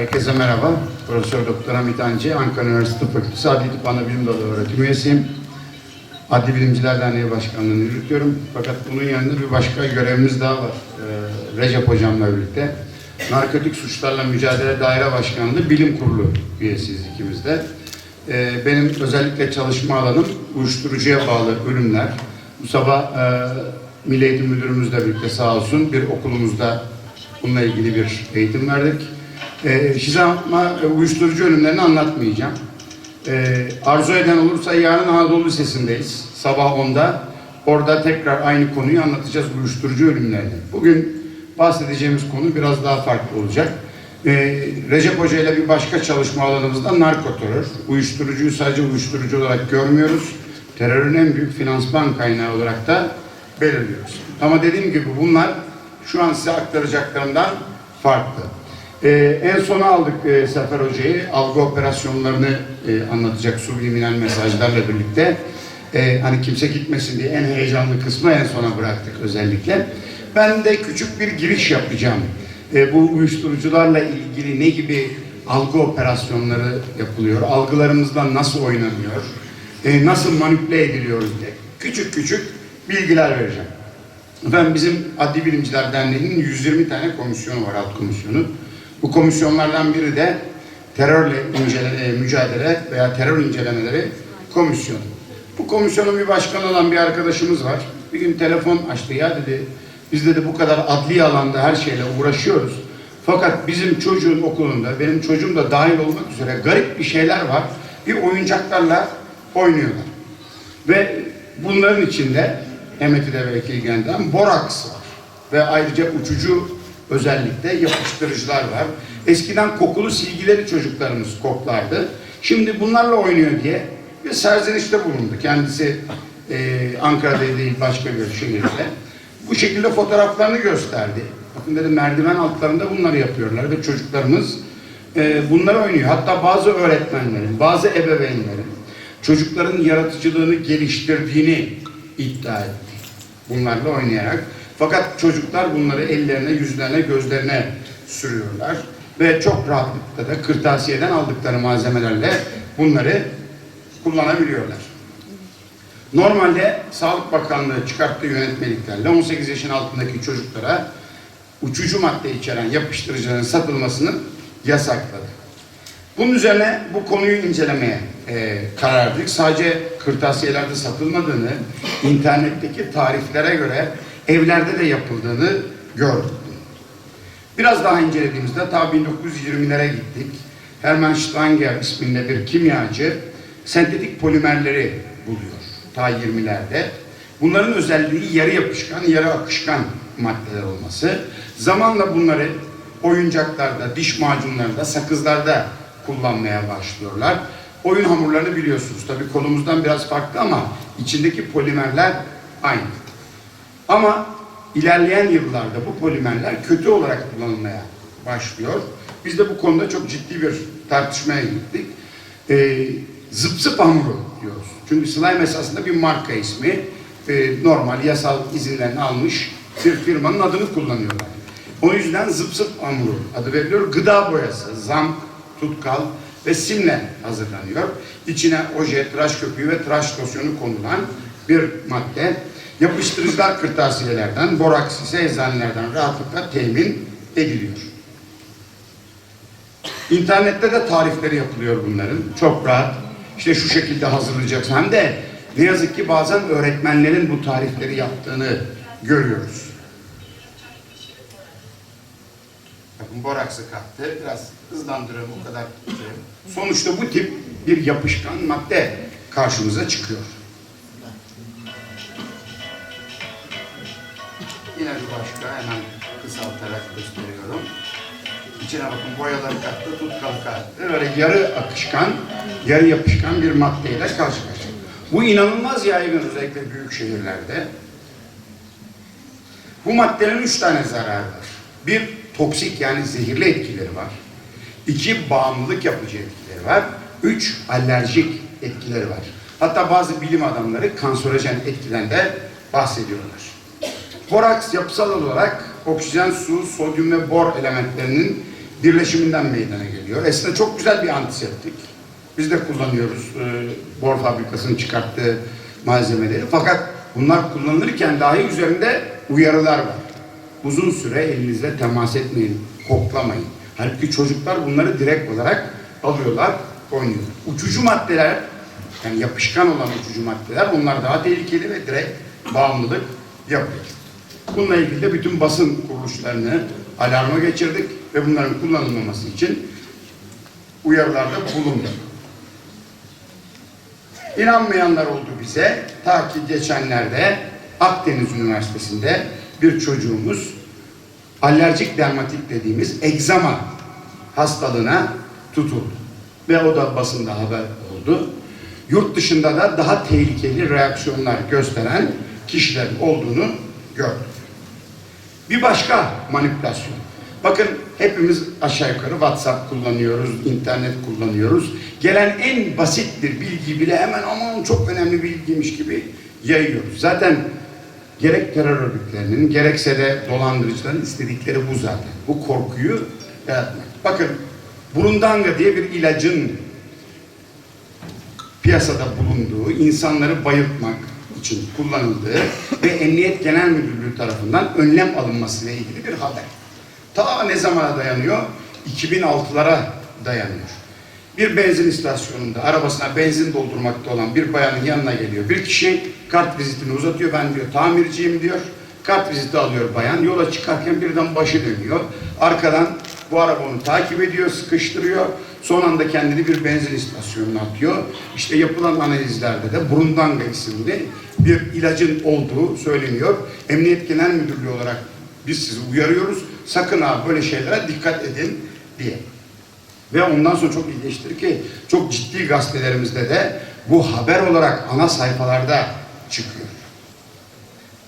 Herkese merhaba. Profesör Doktor Hamit Ancı, Ankara Üniversitesi Fakültesi Adli Tıp Anabilim Dalı öğretim üyesiyim. Adli Bilimciler Derneği Başkanlığı'nı yürütüyorum. Fakat bunun yanında bir başka görevimiz daha var. Ee, Recep Hocam'la birlikte. Narkotik Suçlarla Mücadele Daire Başkanlığı Bilim Kurulu üyesiyiz ikimiz de. Ee, benim özellikle çalışma alanım uyuşturucuya bağlı ölümler. Bu sabah e, Milli Eğitim Müdürümüzle birlikte sağ olsun bir okulumuzda bununla ilgili bir eğitim verdik. Ee, size ama uyuşturucu ölümlerini anlatmayacağım. Ee, arzu eden olursa yarın Anadolu Lisesi'ndeyiz. Sabah 10'da. Orada tekrar aynı konuyu anlatacağız uyuşturucu ölümlerini. Bugün bahsedeceğimiz konu biraz daha farklı olacak. Ee, Recep Hoca ile bir başka çalışma alanımızda narkoterör. Uyuşturucuyu sadece uyuşturucu olarak görmüyoruz. Terörün en büyük finansman kaynağı olarak da belirliyoruz. Ama dediğim gibi bunlar şu an size aktaracaklarımdan farklı. Ee, en sona aldık e, Sefer Hoca'yı. Algı operasyonlarını e, anlatacak subliminal mesajlarla birlikte. E, hani kimse gitmesin diye en heyecanlı kısmı en sona bıraktık özellikle. Ben de küçük bir giriş yapacağım. E, bu uyuşturucularla ilgili ne gibi algı operasyonları yapılıyor, algılarımızdan nasıl oynanıyor, e, nasıl manipüle ediliyoruz diye küçük küçük bilgiler vereceğim. Efendim bizim Adli Bilimciler Derneği'nin 120 tane komisyonu var, alt komisyonu. Bu komisyonlardan biri de terörle incele, e, mücadele veya terör incelemeleri komisyonu. Bu komisyonun bir başkanı olan bir arkadaşımız var. Bir gün telefon açtı ya dedi. Biz dedi bu kadar adli alanda her şeyle uğraşıyoruz. Fakat bizim çocuğun okulunda, benim çocuğum da dahil olmak üzere garip bir şeyler var. Bir oyuncaklarla oynuyorlar. Ve bunların içinde Emet'i de belki ilgilendiren boraks var. Ve ayrıca uçucu özellikle yapıştırıcılar var. Eskiden kokulu silgileri çocuklarımız koklardı. Şimdi bunlarla oynuyor diye bir serzenişte bulundu. Kendisi e, Ankara'da değil başka bir şehirde. Bu şekilde fotoğraflarını gösterdi. Bakın dedi merdiven altlarında bunları yapıyorlar ve çocuklarımız e, bunları oynuyor. Hatta bazı öğretmenlerin, bazı ebeveynlerin çocukların yaratıcılığını geliştirdiğini iddia etti. Bunlarla oynayarak. Fakat çocuklar bunları ellerine, yüzlerine, gözlerine sürüyorlar. Ve çok rahatlıkla da kırtasiyeden aldıkları malzemelerle bunları kullanabiliyorlar. Normalde Sağlık Bakanlığı çıkarttığı yönetmeliklerle 18 yaşın altındaki çocuklara uçucu madde içeren yapıştırıcıların satılmasını yasakladı. Bunun üzerine bu konuyu incelemeye e, karar verdik. Sadece kırtasiyelerde satılmadığını, internetteki tariflere göre evlerde de yapıldığını gördük. Biraz daha incelediğimizde ta 1920'lere gittik. Hermann Stanger isminde bir kimyacı sentetik polimerleri buluyor ta 20'lerde. Bunların özelliği yarı yapışkan, yarı akışkan maddeler olması. Zamanla bunları oyuncaklarda, diş macunlarında, sakızlarda kullanmaya başlıyorlar. Oyun hamurlarını biliyorsunuz. Tabii konumuzdan biraz farklı ama içindeki polimerler aynı. Ama ilerleyen yıllarda bu polimerler kötü olarak kullanılmaya başlıyor. Biz de bu konuda çok ciddi bir tartışmaya gittik. Ee, zıp hamuru diyoruz. Çünkü slime esasında bir marka ismi. Ee, normal yasal izinlerini almış bir firmanın adını kullanıyorlar. O yüzden zıp zıp hamuru adı veriliyor. Gıda boyası, zamk, tutkal ve simle hazırlanıyor. İçine oje, tıraş köpüğü ve tıraş losyonu konulan bir madde. Yapıştırıcılar kırtasiyelerden, boraks ise eczanelerden rahatlıkla temin ediliyor. İnternette de tarifleri yapılıyor bunların. Çok rahat. İşte şu şekilde hazırlayacaksın. Hem de ne yazık ki bazen öğretmenlerin bu tarifleri yaptığını görüyoruz. Bakın boraksı kattı. Biraz hızlandırıyorum o kadar. Sonuçta bu tip bir yapışkan madde karşımıza çıkıyor. Yine bir başka hemen kısaltarak gösteriyorum. İçine bakın boyaları kattı, tutkal kattı. Böyle yarı akışkan, yarı yapışkan bir maddeyle karşı karşıya. Bu inanılmaz yaygın özellikle büyük şehirlerde. Bu maddenin üç tane zararı var. Bir, toksik yani zehirli etkileri var. İki, bağımlılık yapıcı etkileri var. Üç, alerjik etkileri var. Hatta bazı bilim adamları kanserojen etkiden de bahsediyorlar. Boraks yapısal olarak oksijen, su, sodyum ve bor elementlerinin birleşiminden meydana geliyor. Aslında çok güzel bir antiseptik. Biz de kullanıyoruz e, bor fabrikasının çıkarttığı malzemeleri. Fakat bunlar kullanılırken dahi üzerinde uyarılar var. Uzun süre elinizle temas etmeyin, koklamayın. Halbuki çocuklar bunları direkt olarak alıyorlar, oynuyorlar. Uçucu maddeler, yani yapışkan olan uçucu maddeler onlar daha tehlikeli ve direkt bağımlılık yapıyor. Bununla ilgili de bütün basın kuruluşlarını alarma geçirdik ve bunların kullanılmaması için uyarılarda bulunduk. İnanmayanlar oldu bize. Ta ki geçenlerde Akdeniz Üniversitesi'nde bir çocuğumuz alerjik dermatit dediğimiz egzama hastalığına tutuldu. Ve o da basında haber oldu. Yurt dışında da daha tehlikeli reaksiyonlar gösteren kişilerin olduğunu gördük. Bir başka manipülasyon. Bakın hepimiz aşağı yukarı WhatsApp kullanıyoruz, internet kullanıyoruz. Gelen en basit bir bilgi bile hemen aman çok önemli bilgiymiş gibi yayıyoruz. Zaten gerek terör örgütlerinin gerekse de dolandırıcıların istedikleri bu zaten. Bu korkuyu yaratmak. Bakın burundanga diye bir ilacın piyasada bulunduğu, insanları bayıltmak için kullanıldığı ve Emniyet Genel Müdürlüğü tarafından önlem alınmasıyla ilgili bir haber. Ta ne zamana dayanıyor? 2006'lara dayanıyor. Bir benzin istasyonunda arabasına benzin doldurmakta olan bir bayanın yanına geliyor. Bir kişi kart vizitini uzatıyor. Ben diyor tamirciyim diyor. Kart viziti alıyor bayan. Yola çıkarken birden başı dönüyor. Arkadan bu araba onu takip ediyor, sıkıştırıyor. Son anda kendini bir benzin istasyonuna atıyor. İşte yapılan analizlerde de Burundanga isimli bir ilacın olduğu söyleniyor. Emniyet Genel Müdürlüğü olarak biz sizi uyarıyoruz. Sakın ha böyle şeylere dikkat edin diye. Ve ondan sonra çok ilginçtir ki çok ciddi gazetelerimizde de bu haber olarak ana sayfalarda çıkıyor.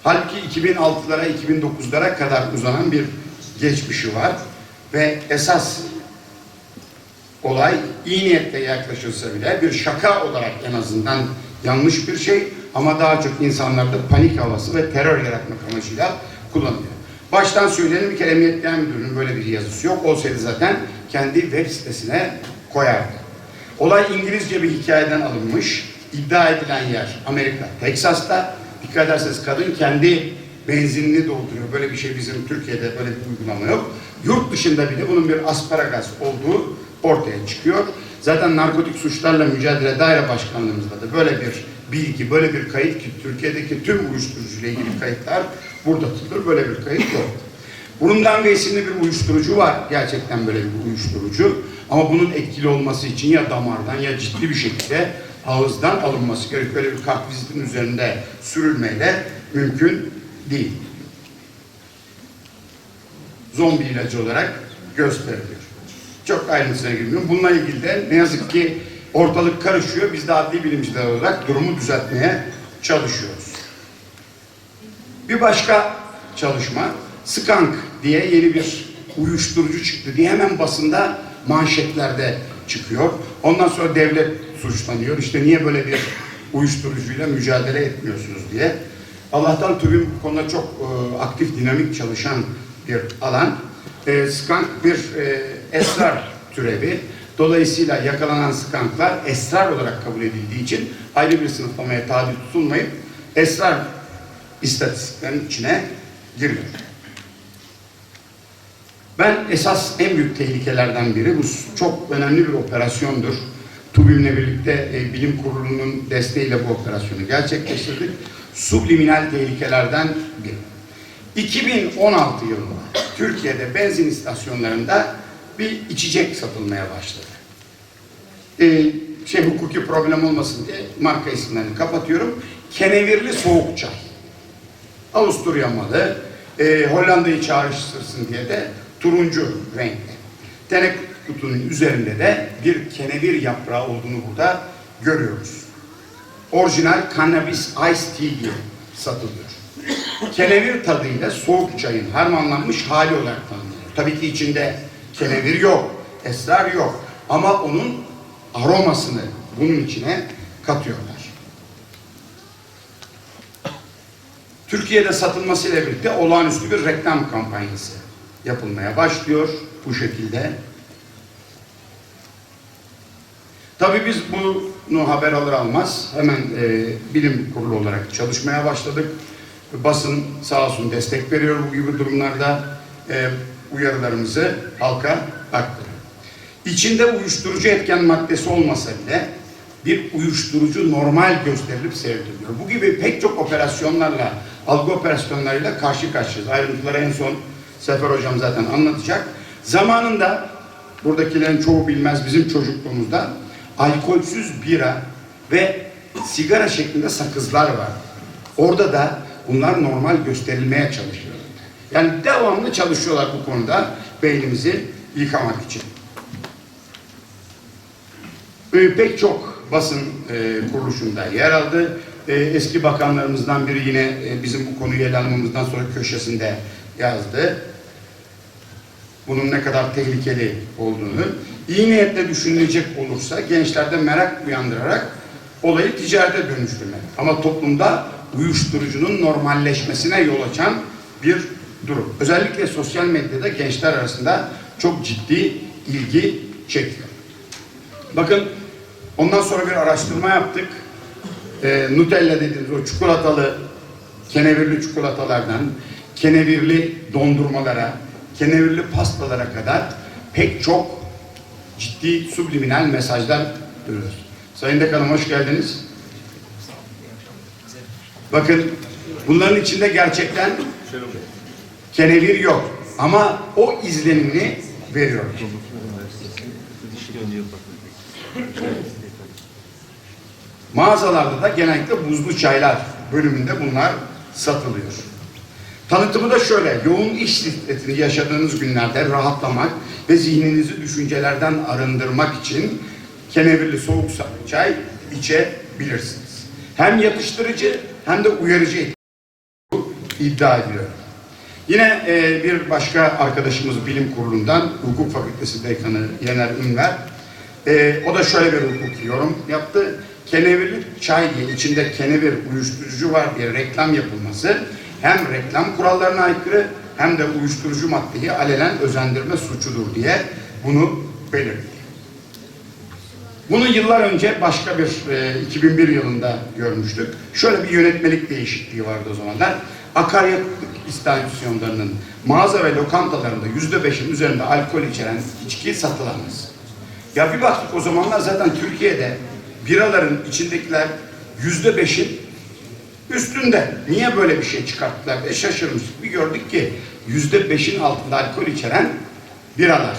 Halbuki 2006'lara 2009'lara kadar uzanan bir geçmişi var ve esas olay iyi niyetle yaklaşılsa bile bir şaka olarak en azından yanlış bir şey ama daha çok insanlarda panik havası ve terör yaratmak amacıyla kullanılıyor. Baştan söyleyelim bir kere Emniyet Genel Müdürlüğü'nün böyle bir yazısı yok. Olsaydı zaten kendi web sitesine koyardı. Olay İngilizce bir hikayeden alınmış. İddia edilen yer Amerika, Teksas'ta. Dikkat ederseniz kadın kendi benzinini dolduruyor. Böyle bir şey bizim Türkiye'de böyle bir uygulama yok. Yurt dışında bile bunun bir asparagas olduğu ortaya çıkıyor. Zaten narkotik suçlarla mücadele daire başkanlığımızda da böyle bir bilgi, böyle bir kayıt ki Türkiye'deki tüm uyuşturucuyla ilgili kayıtlar burada tutulur. Böyle bir kayıt yok. Burundan ve isimli bir uyuşturucu var. Gerçekten böyle bir uyuşturucu. Ama bunun etkili olması için ya damardan ya ciddi bir şekilde ağızdan alınması gerekiyor. Böyle bir kart vizitin üzerinde sürülmeyle mümkün değil. Zombi ilacı olarak gösteriliyor. Çok ayrıntısına girmiyorum. Bununla ilgili de ne yazık ki ortalık karışıyor. Biz de adli bilimciler olarak durumu düzeltmeye çalışıyoruz. Bir başka çalışma, Skank diye yeni bir uyuşturucu çıktı diye hemen basında manşetlerde çıkıyor. Ondan sonra devlet suçlanıyor. İşte niye böyle bir uyuşturucuyla mücadele etmiyorsunuz diye. Allah'tan TÜBİM bu konuda çok e, aktif, dinamik çalışan bir alan. E, skank bir e, esrar türevi. Dolayısıyla yakalanan skanklar esrar olarak kabul edildiği için ayrı bir sınıflamaya tabi tutulmayıp esrar istatistiklerin içine giriyor. Ben esas en büyük tehlikelerden biri bu çok önemli bir operasyondur. TÜBİM'le birlikte e, bilim kurulunun desteğiyle bu operasyonu gerçekleştirdik. Subliminal tehlikelerden biri. 2016 yılında Türkiye'de benzin istasyonlarında bir içecek satılmaya başladı. Ee, şey hukuki problem olmasın diye marka isimlerini kapatıyorum. Kenevirli soğuk çay. Avusturya malı, e, Hollanda'yı çağrıştırsın diye de turuncu renkli. Tenek kutunun üzerinde de bir kenevir yaprağı olduğunu burada görüyoruz. Orijinal cannabis ice tea diye satılıyor. Kenevir tadıyla soğuk çayın harmanlanmış hali olarak tanımlanıyor. Tabii ki içinde Kenevir yok, esrar yok. Ama onun aromasını bunun içine katıyorlar. Türkiye'de satılmasıyla birlikte olağanüstü bir reklam kampanyası yapılmaya başlıyor bu şekilde. Tabii biz bunu haber alır almaz hemen e, bilim kurulu olarak çalışmaya başladık. Basın sağ olsun destek veriyor bu gibi durumlarda. E, uyarılarımızı halka aktarıyor. İçinde uyuşturucu etken maddesi olmasa bile bir uyuşturucu normal gösterilip seyrediliyor. Bu gibi pek çok operasyonlarla, algı operasyonlarıyla karşı karşıyayız. Ayrıntıları en son Sefer Hocam zaten anlatacak. Zamanında buradakilerin çoğu bilmez bizim çocukluğumuzda alkolsüz bira ve sigara şeklinde sakızlar var. Orada da bunlar normal gösterilmeye çalışıyor. Yani devamlı çalışıyorlar bu konuda beynimizi yıkamak için. Ee, pek çok basın e, kuruluşunda yer aldı. E, eski bakanlarımızdan biri yine e, bizim bu konuyu ele almamızdan sonra köşesinde yazdı. Bunun ne kadar tehlikeli olduğunu. iyi niyetle düşünülecek olursa gençlerde merak uyandırarak olayı ticarete dönüştürmek. Ama toplumda uyuşturucunun normalleşmesine yol açan bir durum. Özellikle sosyal medyada gençler arasında çok ciddi ilgi çekiyor. Bakın ondan sonra bir araştırma yaptık. Ee, Nutella dediğimiz o çikolatalı, kenevirli çikolatalardan, kenevirli dondurmalara, kenevirli pastalara kadar pek çok ciddi subliminal mesajlar duyuyoruz. Sayın Dekanım hoş geldiniz. Bakın bunların içinde gerçekten kenevir yok. Ama o izlenimini veriyor. Mağazalarda da genellikle buzlu çaylar bölümünde bunlar satılıyor. Tanıtımı da şöyle, yoğun iş stresini yaşadığınız günlerde rahatlamak ve zihninizi düşüncelerden arındırmak için kenevirli soğuk çay içebilirsiniz. Hem yatıştırıcı hem de uyarıcı iddia ediyor. Yine e, bir başka arkadaşımız bilim kurulundan, hukuk fakültesi dekanı Yener Ünver, e, o da şöyle bir hukuki yorum yaptı. Kenevirli çay diye içinde kenevir uyuşturucu var diye reklam yapılması hem reklam kurallarına aykırı hem de uyuşturucu maddeyi alenen özendirme suçudur diye bunu belirtti. Bunu yıllar önce başka bir e, 2001 yılında görmüştük. Şöyle bir yönetmelik değişikliği vardı o zamanlar. Akaryakıt istasyonlarının mağaza ve lokantalarında yüzde beşin üzerinde alkol içeren içki satılamaz. Ya bir baktık o zamanlar zaten Türkiye'de biraların içindekiler yüzde beşin üstünde. Niye böyle bir şey çıkarttılar diye şaşırmıştık. Bir gördük ki yüzde beşin altında alkol içeren biralar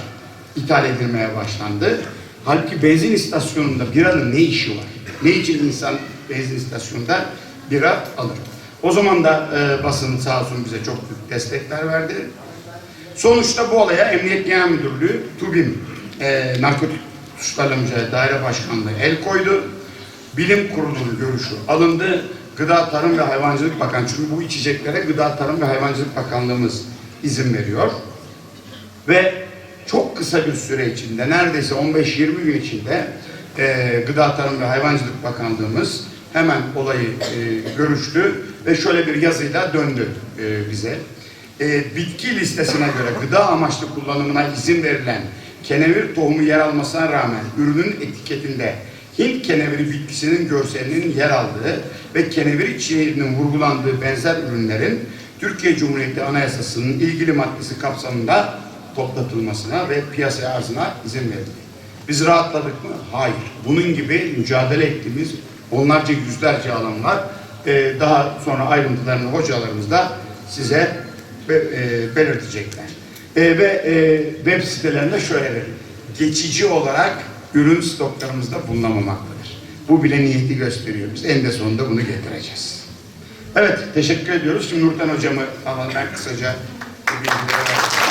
ithal edilmeye başlandı. Halbuki benzin istasyonunda biranın ne işi var? Ne için insan benzin istasyonunda bira alır? O zaman da e, basın sağ olsun bize çok büyük destekler verdi. Sonuçta bu olaya Emniyet Genel Müdürlüğü, TÜBİM, e, Narkotik Suçlarla Mücadele Daire Başkanlığı el koydu. Bilim Kurulu'nun görüşü alındı. Gıda Tarım ve Hayvancılık Bakanlığı, çünkü bu içeceklere Gıda Tarım ve Hayvancılık Bakanlığımız izin veriyor. Ve çok kısa bir süre içinde, neredeyse 15-20 gün içinde e, Gıda Tarım ve Hayvancılık Bakanlığımız hemen olayı e, görüştü ve şöyle bir yazıyla döndü e, bize. E, bitki listesine göre gıda amaçlı kullanımına izin verilen kenevir tohumu yer almasına rağmen ürünün etiketinde Hint keneviri bitkisinin görselinin yer aldığı ve kenevir içeriğinin vurgulandığı benzer ürünlerin Türkiye Cumhuriyeti Anayasası'nın ilgili maddesi kapsamında toplatılmasına ve piyasaya arzına izin verildi. Biz rahatladık mı? Hayır. Bunun gibi mücadele ettiğimiz onlarca yüzlerce alan var. Ee, daha sonra ayrıntılarını hocalarımız da size be, e, belirtecekler. E, ve e, web sitelerinde şöyle verir. Geçici olarak ürün stoklarımızda bulunamamaktadır. Bu bile niyeti gösteriyor. Biz en de sonunda bunu getireceğiz. Evet, teşekkür ediyoruz. Şimdi Nurten hocamı alalım ben kısaca bilgileri.